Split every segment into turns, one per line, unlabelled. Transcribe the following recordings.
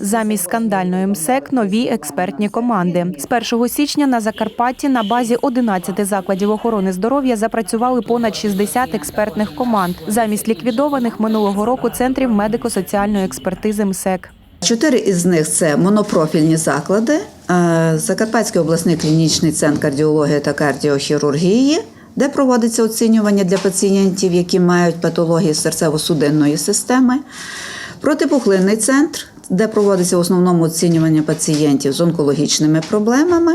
Замість скандальної МСЕК нові експертні команди. З 1 січня на Закарпатті на базі 11 закладів охорони здоров'я запрацювали понад 60 експертних команд замість ліквідованих минулого року центрів медико-соціальної експертизи МСЕК.
Чотири із них це монопрофільні заклади: Е, Закарпатський обласний клінічний центр кардіології та кардіохірургії, де проводиться оцінювання для пацієнтів, які мають патології серцево-судинної системи, протипухлинний центр, де проводиться в основному оцінювання пацієнтів з онкологічними проблемами.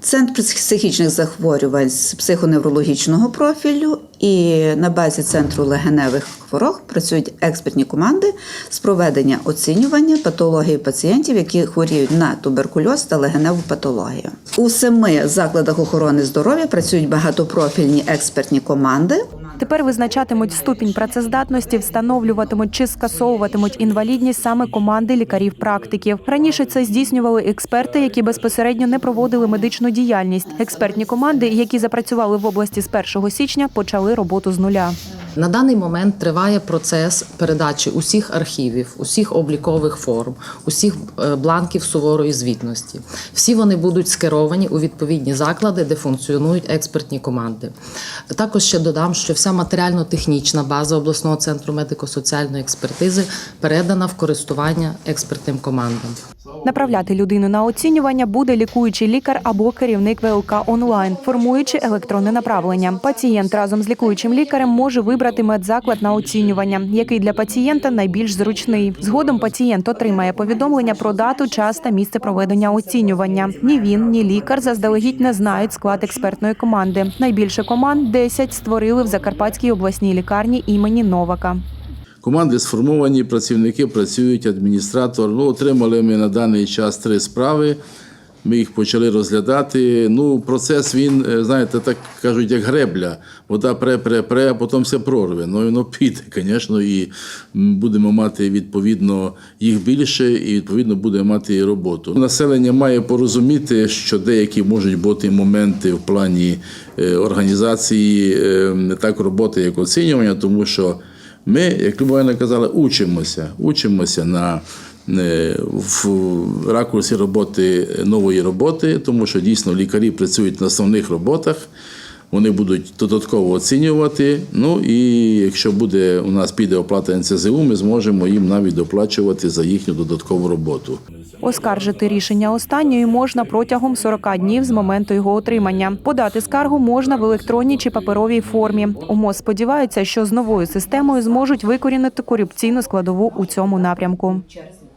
Центр психічних захворювань з психоневрологічного профілю і на базі центру легеневих хвороб працюють експертні команди з проведення оцінювання патології пацієнтів, які хворіють на туберкульоз та легеневу патологію. У семи закладах охорони здоров'я працюють багатопрофільні експертні команди.
Тепер визначатимуть ступінь працездатності, встановлюватимуть чи скасовуватимуть інвалідність саме команди лікарів-практиків. Раніше це здійснювали експерти, які безпосередньо не проводили медичну діяльність. Експертні команди, які запрацювали в області з 1 січня, почали роботу з нуля.
На даний момент триває процес передачі усіх архівів, усіх облікових форм, усіх е, бланків суворої звітності. Всі вони будуть скеровані у відповідні заклади, де функціонують експертні команди. Також ще додам, що вся матеріально-технічна база обласного центру медико-соціальної експертизи передана в користування експертним командам.
Направляти людину на оцінювання буде лікуючий лікар або керівник ВЛК онлайн, формуючи електронне направлення. Пацієнт разом з лікуючим лікарем може вибрати медзаклад на оцінювання, який для пацієнта найбільш зручний. Згодом пацієнт отримає повідомлення про дату, час та місце проведення оцінювання. Ні він, ні лікар заздалегідь не знають склад експертної команди. Найбільше команд 10 створили в Закарпатській обласній лікарні імені Новака.
Команди сформовані, працівники працюють, адміністратор. Ну, отримали ми на даний час три справи. Ми їх почали розглядати. Ну, процес він, е, знаєте, так кажуть, як гребля. Вода пре, пре, пре, а потім все прорве. Ну, воно піде, звісно, і будемо мати відповідно їх більше, і відповідно будемо мати і роботу. Населення має порозуміти, що деякі можуть бути моменти в плані е, організації не так роботи, як оцінювання, тому що. Ми, як Любовина казала, учимося, учимося на е, в ракурсі роботи нової роботи, тому що дійсно лікарі працюють на основних роботах. Вони будуть додатково оцінювати. Ну і якщо буде у нас піде оплата НЦЗУ, ми зможемо їм навіть доплачувати за їхню додаткову роботу.
Оскаржити рішення останньої можна протягом 40 днів з моменту його отримання. Подати скаргу можна в електронній чи паперовій формі. УМОЗ сподівається, що з новою системою зможуть викорінити корупційну складову у цьому напрямку.